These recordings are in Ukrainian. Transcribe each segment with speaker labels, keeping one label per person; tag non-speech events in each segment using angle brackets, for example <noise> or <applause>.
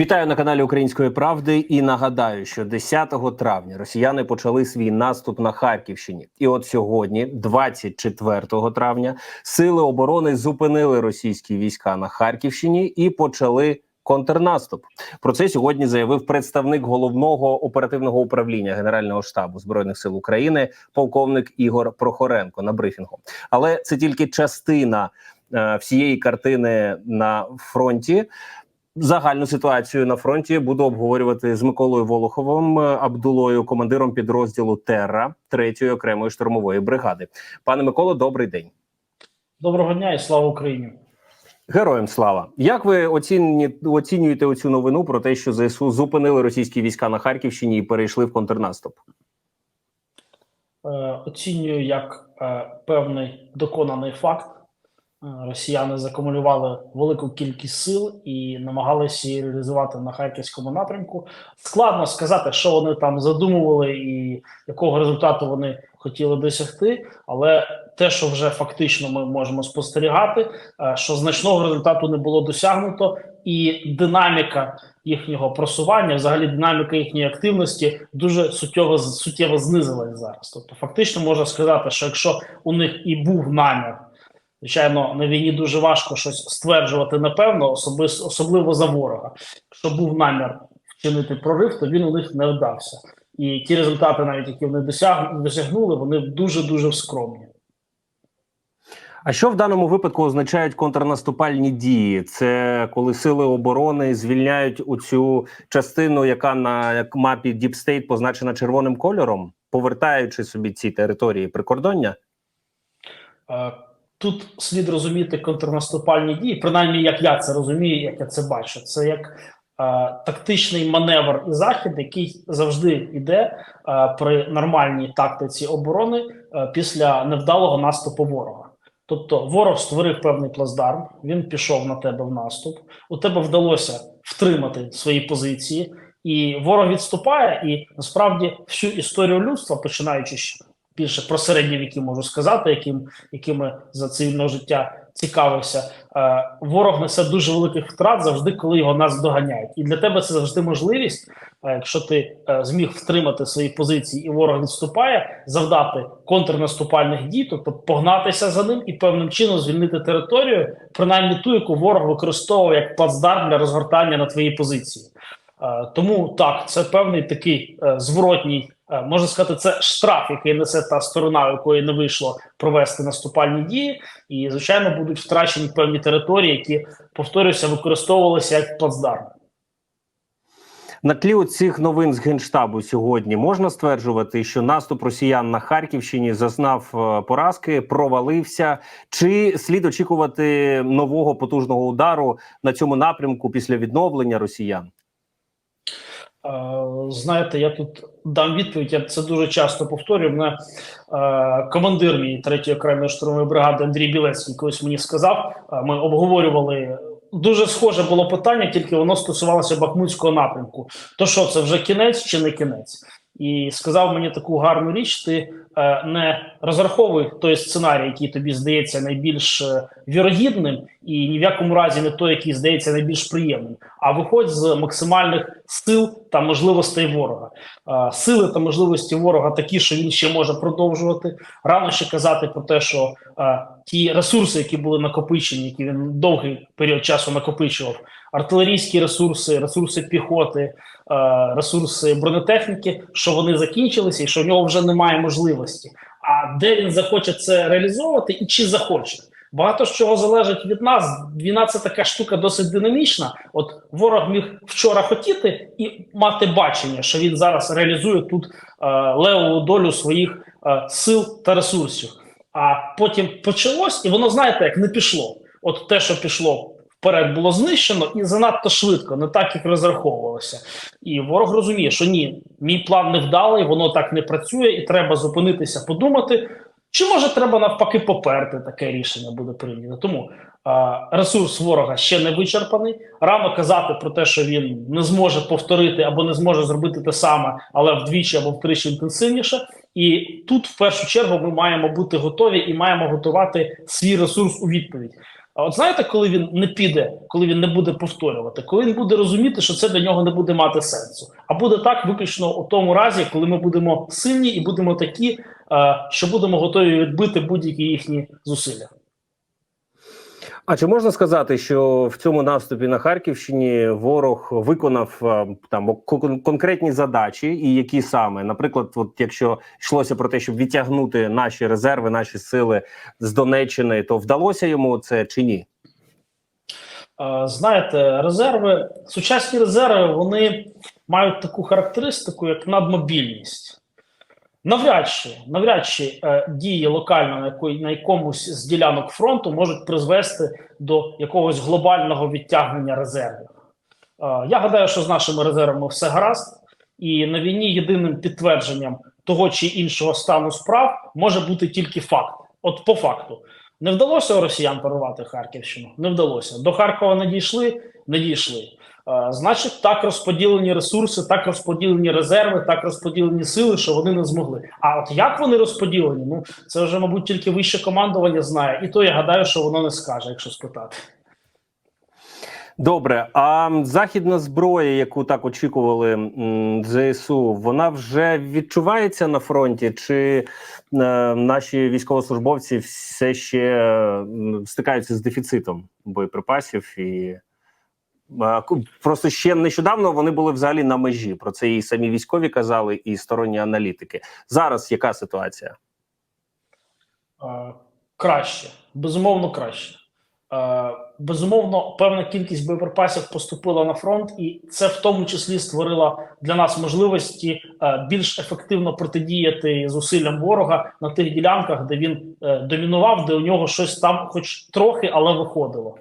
Speaker 1: Вітаю на каналі Української правди і нагадаю, що 10 травня росіяни почали свій наступ на Харківщині. І от сьогодні, 24 травня, сили оборони зупинили російські війська на Харківщині і почали контрнаступ. Про це сьогодні заявив представник головного оперативного управління Генерального штабу збройних сил України, полковник Ігор Прохоренко на брифінгу. Але це тільки частина е, всієї картини на фронті. Загальну ситуацію на фронті буду обговорювати з Миколою Волоховим е, Абдулою, командиром підрозділу Терра 3-ї окремої штурмової бригади. Пане Миколо, добрий день.
Speaker 2: Доброго дня і слава Україні.
Speaker 1: Героям слава. Як ви оціні, оцінюєте оцю новину про те, що ЗСУ зупинили російські війська на Харківщині і перейшли в контрнаступ?
Speaker 2: Е, оцінюю як е, певний доконаний факт. Е, Росіяни закумулювали велику кількість сил і намагалися її реалізувати на харківському напрямку. Складно сказати, що вони там задумували і якого результату вони хотіли досягти, але те, що вже фактично ми можемо спостерігати, е, що значного результату не було досягнуто, і динаміка їхнього просування, взагалі динаміка їхньої активності, дуже суттєво суттєво знизилась зараз. Тобто, фактично можна сказати, що якщо у них і був намір. Звичайно, на війні дуже важко щось стверджувати напевно, особливо за ворога. Якщо був намір вчинити прорив, то він у них не вдався. І ті результати, навіть які вони досягнули, вони дуже дуже скромні.
Speaker 1: А що в даному випадку означають контрнаступальні дії? Це коли сили оборони звільняють у цю частину, яка на як мапі Deep State позначена червоним кольором, повертаючи собі ці території прикордоння?
Speaker 2: Е, Тут слід розуміти контрнаступальні дії, принаймні як я це розумію, як я це бачу. Це як е, тактичний маневр і захід, який завжди йде е, при нормальній тактиці оборони е, після невдалого наступу ворога. Тобто ворог створив певний плацдарм, він пішов на тебе в наступ. У тебе вдалося втримати свої позиції, і ворог відступає. І насправді всю історію людства, починаючи більше про середні віки, можу сказати, яким якими за цивільного життя цікавився. Е, ворог несе дуже великих втрат завжди, коли його нас доганяють. І для тебе це завжди можливість, е, якщо ти е, зміг втримати свої позиції, і ворог відступає, завдати контрнаступальних дій, тобто погнатися за ним і певним чином звільнити територію, принаймні ту, яку ворог використовував як плацдарм для розгортання на твоїй позиції. Е, Тому так, це певний такий е, зворотній, е, можна сказати, це штраф, який несе та сторона, якої не вийшло провести наступальні дії, і звичайно будуть втрачені певні території, які повторюся, використовувалися як плацдарм.
Speaker 1: На тлі цих новин з генштабу сьогодні можна стверджувати, що наступ росіян на Харківщині зазнав поразки, провалився. Чи слід очікувати нового потужного удару на цьому напрямку після відновлення росіян?
Speaker 2: Е, Знаєте, я тут дам відповідь. Я це дуже часто повторюю. Мене е, командир мій третьої окремої штурмової бригади Андрій Білецький колись мені сказав. е, Ми обговорювали дуже схоже було питання, тільки воно стосувалося Бахмутського напрямку. То що це вже кінець чи не кінець? І сказав мені таку гарну річ: ти не розраховуй той сценарій, який тобі здається найбільш е, вірогідним, і ні в якому разі не той, який здається найбільш приємним, а виходь з максимальних сил та можливостей ворога. Е, сили та можливості ворога такі, що він ще може продовжувати. Рано ще казати про те, що е, ті ресурси, які були накопичені, які він довгий період часу накопичував, артилерійські ресурси, ресурси піхоти, е, ресурси бронетехніки, що вони закінчилися, і що в нього вже немає можливості. А де він захоче це реалізовувати, і чи захоче? Багато з чого залежить від нас. Війна це така штука досить динамічна. От ворог міг вчора хотіти і мати бачення, що він зараз реалізує тут е, левову долю своїх е, сил та ресурсів. А потім почалось, і воно знаєте, як не пішло. От те, що пішло вперед, було знищено, і занадто швидко, не так як розраховувалося. І ворог розуміє, що ні, мій план не вдалий, воно так не працює, і треба зупинитися, подумати. Чи може треба навпаки поперти таке рішення буде прийнято? Тому а, ресурс ворога ще не вичерпаний. Рано казати про те, що він не зможе повторити або не зможе зробити те саме, але вдвічі або втричі інтенсивніше. І тут, в першу чергу, ми маємо бути готові і маємо готувати свій ресурс у відповідь. А от знаєте, коли він не піде, коли він не буде повторювати, коли він буде розуміти, що це для нього не буде мати сенсу, а буде так виключно у тому разі, коли ми будемо сильні і будемо такі, що будемо готові відбити будь-які їхні зусилля.
Speaker 1: А чи можна сказати, що в цьому наступі на Харківщині ворог виконав е, там конкретні задачі, і які саме, наприклад, от якщо йшлося про те, щоб відтягнути наші резерви, наші сили з Донеччини, то вдалося йому це чи ні?
Speaker 2: Е, Знаєте, резерви, сучасні резерви, вони мають таку характеристику, як надмобільність. Навряд чи, навряд чи е, дії локально на, якої, на якомусь з ділянок фронту можуть призвести до якогось глобального відтягнення резервів. Е, я гадаю, що з нашими резервами все гаразд, і на війні єдиним підтвердженням того чи іншого стану справ може бути тільки факт. От по факту. Не вдалося росіян порвати Харківщину? Не вдалося. До Харкова не дійшли? Не дійшли. Е, значить, так розподілені ресурси, так розподілені резерви, так розподілені сили, що вони не змогли. А от як вони розподілені? Ну це вже, мабуть, тільки вище командування знає, і то я гадаю, що воно не скаже, якщо спитати.
Speaker 1: Добре, а західна зброя, яку так очікували ЗСУ, вона вже відчувається на фронті, чи е, наші військовослужбовці все ще е, стикаються з дефіцитом боєприпасів і просто ще нещодавно вони були взагалі на межі. Про це і самі військові казали, і сторонні аналітики. Зараз яка ситуація?
Speaker 2: Краще, безумовно, краще. Безумовно, певна кількість боєприпасів поступила на фронт, і це в тому числі створило для нас можливості е, більш ефективно протидіяти зусиллям ворога на тих ділянках, де він е, домінував, де у нього щось там, хоч трохи, але виходило.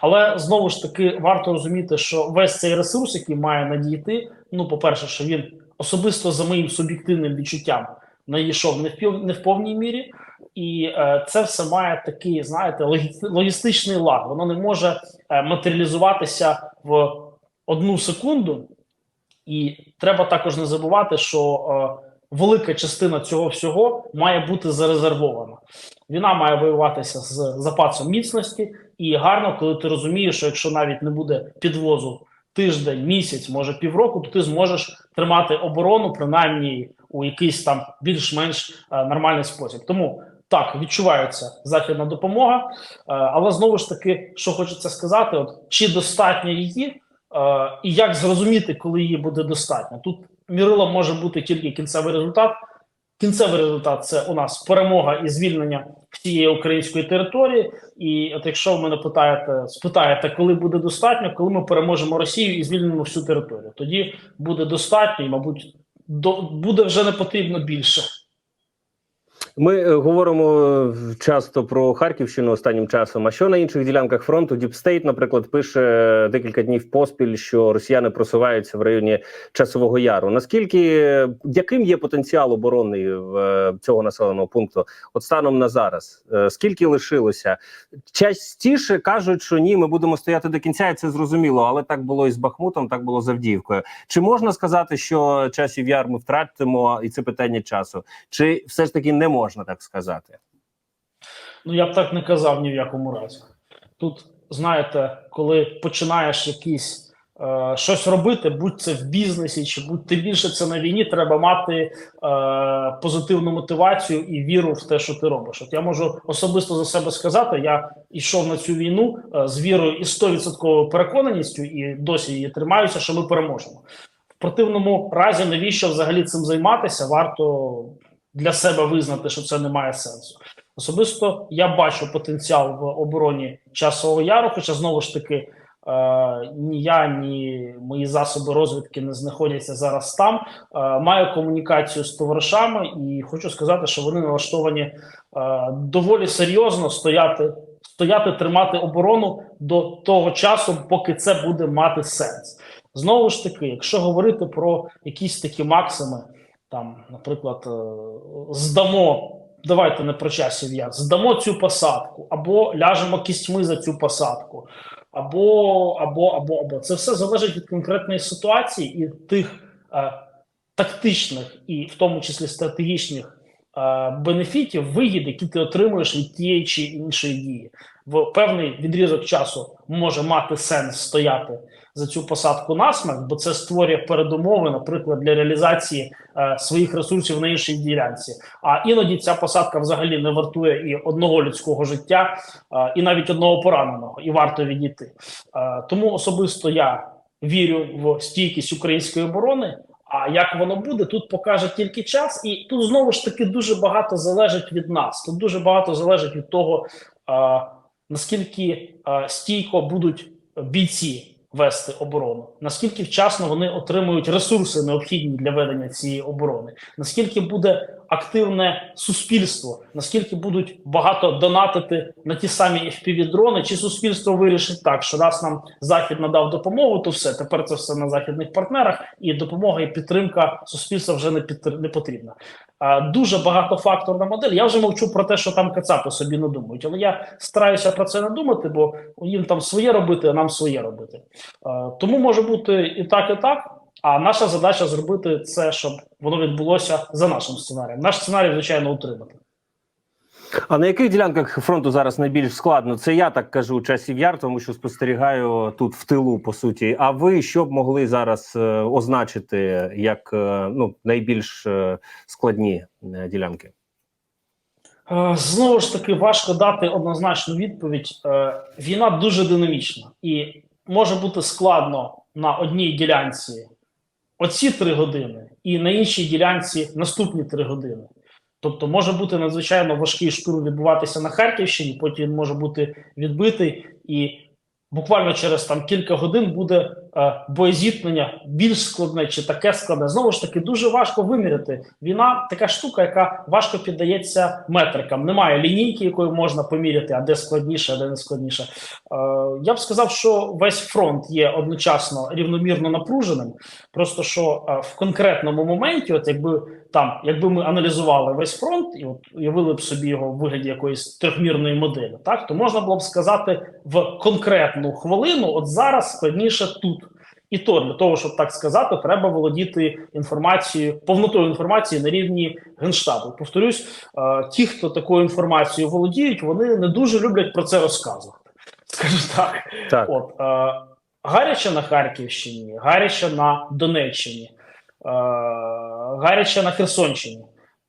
Speaker 2: Але знову ж таки варто розуміти, що весь цей ресурс, який має надійти, ну, по-перше, що він особисто за моїм суб'єктивним відчуттям надійшов не в пів- не в повній мірі. І е, це все має такий, знаєте, логі- логістичний лаг. Воно не може е, матеріалізуватися в одну секунду. І треба також не забувати, що е, велика частина цього всього має бути зарезервована. Війна має воюватися з запасом міцності, і гарно, коли ти розумієш, що якщо навіть не буде підвозу тиждень, місяць, може півроку, то ти зможеш тримати оборону принаймні у якийсь там більш-менш нормальний спосіб. Тому так відчувається західна допомога, е, але знову ж таки, що хочеться сказати, от чи достатньо її, е, і як зрозуміти, коли її буде достатньо. Тут мірило може бути тільки кінцевий результат. Кінцевий результат це у нас перемога і звільнення всієї української території. І от якщо ви мене питаєте, спитаєте, коли буде достатньо, коли ми переможемо Росію і звільнимо всю територію, тоді буде достатньо, і мабуть, до буде вже не потрібно більше.
Speaker 1: Ми е, говоримо е, часто про Харківщину останнім часом. А що на інших ділянках фронту? Діпстейт, наприклад, пише е, декілька днів поспіль, що росіяни просуваються в районі часового яру. Наскільки яким є потенціал оборонний в цього населеного пункту? От станом на зараз, скільки лишилося? Частіше кажуть, що ні, ми будемо стояти до кінця, і це зрозуміло. Але так було і з Бахмутом, так було з Авдіївкою. Чи можна сказати, що часів яр ми втратимо, і це питання часу? Чи все ж таки не можна так сказати?
Speaker 2: Ну я б так не казав ні в якому разі. Тут знаєте, коли починаєш якісь е, щось робити, будь це в бізнесі, чи будь тим більше це на війні, треба мати е, позитивну мотивацію і віру в те, що ти робиш. От я можу особисто за себе сказати, я йшов на цю війну е, з вірою і 100% переконаністю, і досі її тримаюся, що ми переможемо. В противному разі, навіщо взагалі цим займатися, варто для себе визнати, що це не має сенсу. Особисто я бачу потенціал в обороні часового яру, хоча знову ж таки е, ні я, ні мої засоби розвідки не знаходяться зараз там. Е, маю комунікацію з товаришами і хочу сказати, що вони налаштовані е, доволі серйозно стояти, стояти, тримати оборону до того часу, поки це буде мати сенс. Знову ж таки, якщо говорити про якісь такі максими, там, наприклад, е, здамо давайте не про часів яр, здамо цю посадку, або ляжемо кістьми за цю посадку, або, або, або, або. Це все залежить від конкретної ситуації і тих е, тактичних і в тому числі стратегічних е, бенефітів, вигід, які ти отримуєш від тієї чи іншої дії. В певний відрізок часу може мати сенс стояти за цю посадку насмерть, бо це створює передумови, наприклад, для реалізації е, своїх ресурсів на іншій ділянці. А іноді ця посадка взагалі не вартує і одного людського життя, е, і навіть одного пораненого, і варто відійти. Е, тому особисто я вірю в стійкість української оборони. А як воно буде, тут покаже тільки час, і тут знову ж таки дуже багато залежить від нас. Тут дуже багато залежить від того, е, наскільки е, стійко будуть бійці вести оборону, наскільки вчасно вони отримують ресурси необхідні для ведення цієї оборони, наскільки буде активне суспільство, наскільки будуть багато донатити на ті самі FPV-дрони, чи суспільство вирішить так, що раз нам захід надав допомогу, то все тепер це все на західних партнерах, і допомога і підтримка суспільства вже не підтр... не потрібна. А, дуже багатофакторна модель. Я вже мовчу про те, що там кацапи собі не думають, але я стараюся про це не думати, бо їм там своє робити, а нам своє робити. А, тому може бути і так, і так. А наша задача зробити це, щоб воно відбулося за нашим сценарієм. Наш сценарій, звичайно, утримати.
Speaker 1: А на яких ділянках фронту зараз найбільш складно? Це я так кажу часів яр, тому що спостерігаю тут в тилу, по суті. А ви що б могли зараз е, означити як е, ну найбільш е, складні е, ділянки?
Speaker 2: Е, Знову ж таки, важко дати однозначну відповідь. Е, Війна дуже динамічна і може бути складно на одній ділянці оці три години, і на іншій ділянці наступні три години. Тобто може бути надзвичайно важкий штурм відбуватися на Харківщині, потім він може бути відбитий, і буквально через там кілька годин буде е, боєзіткнення більш складне чи таке складне. Знову ж таки, дуже важко виміряти. Війна така штука, яка важко піддається метрикам. Немає лінійки, якою можна поміряти, а де складніше, а де не складніше. Е, я б сказав, що весь фронт є одночасно рівномірно напруженим. Просто що е, в конкретному моменті, от якби там, якби ми аналізували весь фронт і от уявили б собі його в вигляді якоїсь трьохмірної моделі, так то можна було б сказати в конкретну хвилину, от зараз складніше тут. І то для того, щоб так сказати, треба володіти інформацією, повнотою інформації на рівні генштабу. Повторюсь, е, ті, хто такою інформацією володіють, вони не дуже люблять про це розказувати. <laughs> Скажу так.
Speaker 1: Так
Speaker 2: От е, гаряче на Харківщині, гаряче на Донеччині, е, гаряче на Херсонщині.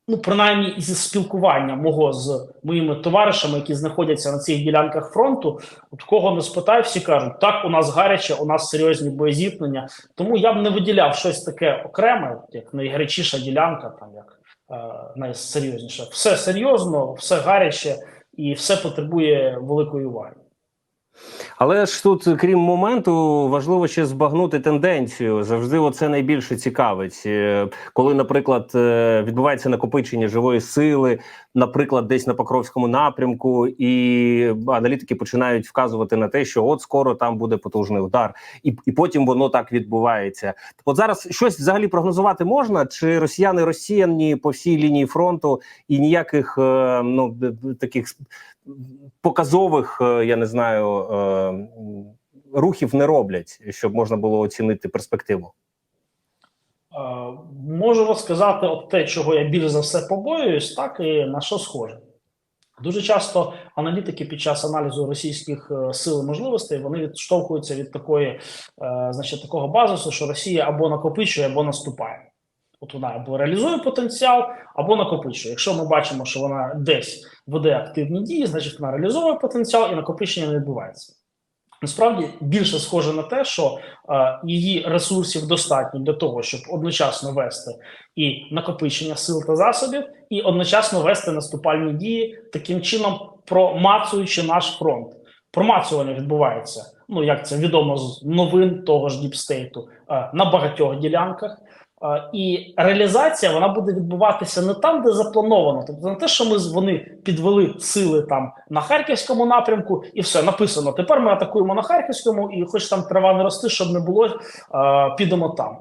Speaker 2: Ну, принаймні, із спілкування мого з моїми товаришами, які знаходяться на цих ділянках фронту, от кого не спитай, всі кажуть, так, у нас гаряче, у нас серйозні боєзіткнення. Тому я б не виділяв щось таке окреме, як найгарячіша ділянка, там як е, найсерйозніше. Все серйозно, все гаряче і все потребує великої уваги.
Speaker 1: Але ж тут, крім моменту, важливо ще збагнути тенденцію. Завжди оце найбільше цікавить. Е, Коли, наприклад, е, відбувається накопичення живої сили, наприклад, десь на Покровському напрямку, і аналітики починають вказувати на те, що от скоро там буде потужний удар, і, і потім воно так відбувається. От зараз щось взагалі прогнозувати можна, чи росіяни розсіяні по всій лінії фронту і ніяких е, ну таких показових, е, я не знаю, е, рухів не роблять, щоб можна було оцінити перспективу.
Speaker 2: Е, Можу розказати от те, чого я більш за все побоююсь, так і на що схоже. Дуже часто аналітики під час аналізу російських сил і можливостей вони відштовхуються від такої, значить, такого базису, що Росія або накопичує, або наступає. От вона або реалізує потенціал, або накопичує. Якщо ми бачимо, що вона десь веде активні дії, значить вона реалізовує потенціал і накопичення не відбувається. Насправді більше схоже на те, що е, її ресурсів достатньо для того, щоб одночасно вести і накопичення сил та засобів, і одночасно вести наступальні дії, таким чином промацуючи наш фронт. Промацування відбувається. Ну як це відомо з новин того ж діпстейту е, на багатьох ділянках. І реалізація вона буде відбуватися не там, де заплановано. Тобто не те, що ми вони підвели сили там на харківському напрямку, і все написано. Тепер ми атакуємо на харківському, і хоч там трава не рости, щоб не було, підемо там.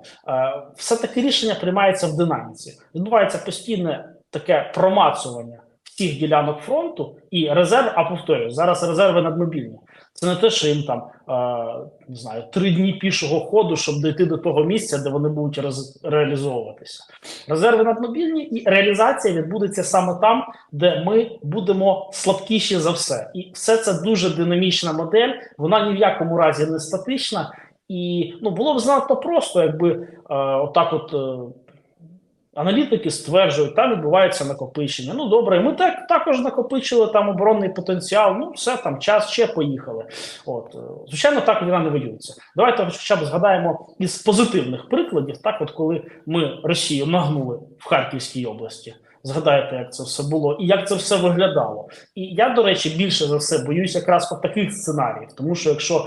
Speaker 2: Все таке рішення приймається в динаміці. Відбувається постійне таке промацування всіх ділянок фронту і резерв, а повторюю, зараз резерви надмобільні. Це не те, що їм там е, не знаю три дні пішого ходу, щоб дійти до того місця, де вони будуть роз, реалізовуватися. Резерви надмобільні, і реалізація відбудеться саме там, де ми будемо слабкіші за все. І все це дуже динамічна модель. Вона ні в якому разі не статична. І ну було б занадто просто, якби е, отак, от. Е, Аналітики стверджують, там відбувається накопичення. Ну добре, ми так також накопичили там оборонний потенціал. Ну все там час ще поїхали. От е, звичайно, так війна не воюється. Давайте хоча б згадаємо із позитивних прикладів, так от коли ми Росію нагнули в Харківській області. Згадайте, як це все було і як це все виглядало. І я, до речі, більше за все боюсь якраз таких сценаріїв, тому що якщо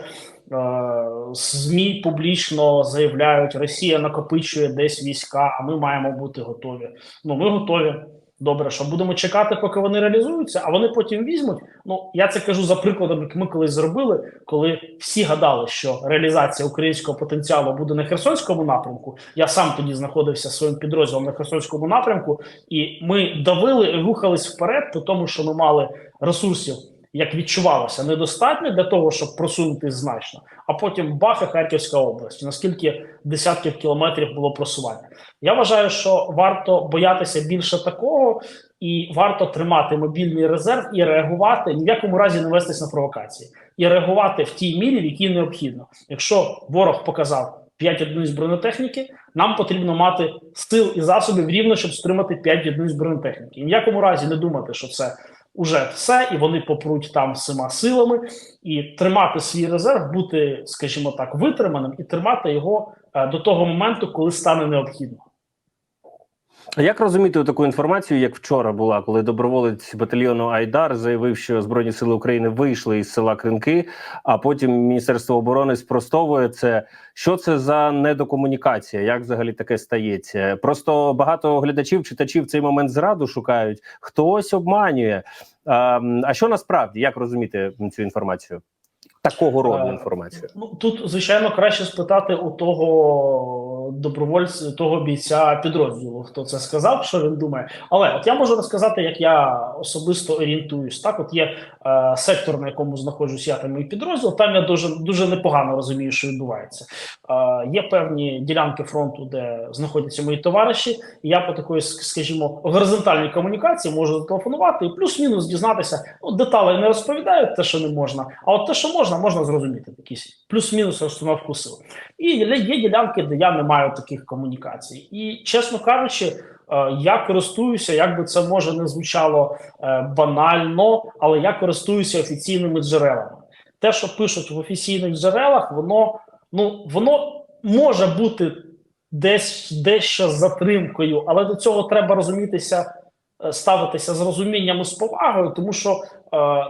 Speaker 2: ЗМІ публічно заявляють, Росія накопичує десь війська, а ми маємо бути готові. Ну ми готові. Добре, що будемо чекати, поки вони реалізуються, а вони потім візьмуть. Ну я це кажу за прикладом, як ми колись зробили, коли всі гадали, що реалізація українського потенціалу буде на Херсонському напрямку. Я сам тоді знаходився своїм підрозділом на Херсонському напрямку, і ми давили рухались вперед, по тому, що ми мали ресурсів, як відчувалося, недостатньо для того, щоб просунутися значно. А потім бах і Харківська область. Наскільки десятків кілометрів було просування? Я вважаю, що варто боятися більше такого, і варто тримати мобільний резерв і реагувати ні в якому разі не вестись на провокації, і реагувати в тій мірі, в якій необхідно. Якщо ворог показав 5 одиниць бронетехніки, нам потрібно мати сил і засобів рівно, щоб стримати 5 одиниць бронетехніки. І в якому разі не думати, що це уже все, і вони попруть там всіма силами, і тримати свій резерв, бути, скажімо так, витриманим і тримати його е, до того моменту, коли стане необхідно.
Speaker 1: А Як розуміти таку інформацію, як вчора була, коли доброволець батальйону Айдар заявив, що Збройні сили України вийшли із села Кринки, а потім Міністерство оборони спростовує це. Що це за недокомунікація? Як взагалі таке стається? Просто багато глядачів, читачів в цей момент зраду шукають, хтось обманює. А, а що насправді як розуміти цю інформацію? Такого роду
Speaker 2: Е,
Speaker 1: інформацію.
Speaker 2: Ну тут звичайно краще спитати у того добровольця, того бійця підрозділу, хто це сказав, що він думає. Але от я можу розказати, як я особисто орієнтуюсь. Так, от є е, сектор, на якому знаходжусь я та мій підрозділ. Там я дуже дуже непогано розумію, що відбувається. Е, є певні ділянки фронту, де знаходяться мої товариші. І я по такої, скажімо, горизонтальній комунікації можу зателефонувати і плюс-мінус дізнатися. Ну, деталі не розповідають те, що не можна, а от те, що можна, можна зрозуміти якісь плюс-мінус розстановку сил. І є ділянки, де я не маю таких комунікацій. І чесно кажучи, е, я користуюся, як би це може не звучало е, банально, але я користуюся офіційними джерелами. Те, що пишуть в офіційних джерелах, воно ну воно може бути десь дещо з затримкою, але до цього треба розумітися. е, Ставитися з розумінням і з повагою, тому що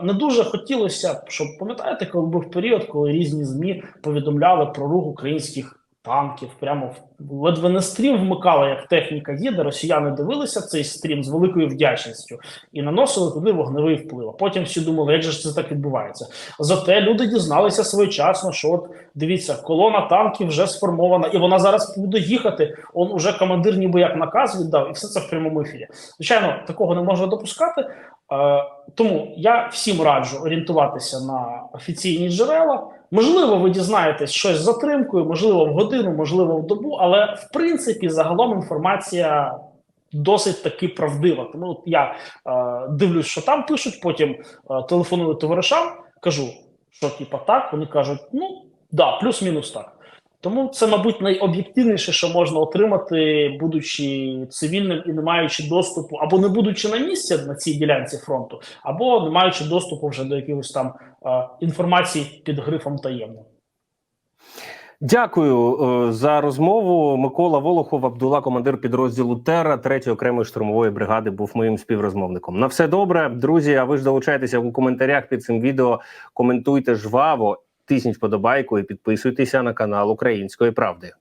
Speaker 2: не дуже хотілося б, щоб пам'ятаєте, коли був період, коли різні змі повідомляли про рух українських танків, прямо в ледве не стрім вмикали, як техніка їде. Росіяни дивилися цей стрім з великою вдячністю і наносили туди вогневий вплив. А потім всі думали, як же ж це так відбувається. Зате люди дізналися своєчасно, що от дивіться, колона танків вже сформована, і вона зараз буде їхати. Он уже командир, ніби як наказ віддав, і все це в прямому ефірі. Звичайно, такого не можна допускати. Е, тому я всім раджу орієнтуватися на офіційні джерела. Можливо, ви дізнаєтесь щось з затримкою, можливо, в годину, можливо, в добу, але в принципі загалом інформація досить таки правдива. Тому от я е, дивлюсь, що там пишуть, потім е, телефоную товаришам, кажу, що типа так. Вони кажуть, ну да, плюс-мінус так. Тому це, мабуть, найоб'єктивніше, що можна отримати, будучи цивільним і не маючи доступу, або не будучи на місці на цій ділянці фронту, або не маючи доступу вже до якихось там е, інформації під грифом таємно.
Speaker 1: Дякую е, за розмову. Микола Волохов, Абдула, командир підрозділу Терра 3-ї окремої штурмової бригади, був моїм співрозмовником. На все добре, друзі. А ви ж долучайтеся у коментарях під цим відео. Коментуйте жваво, тисніть вподобайку і підписуйтеся на канал Української правди.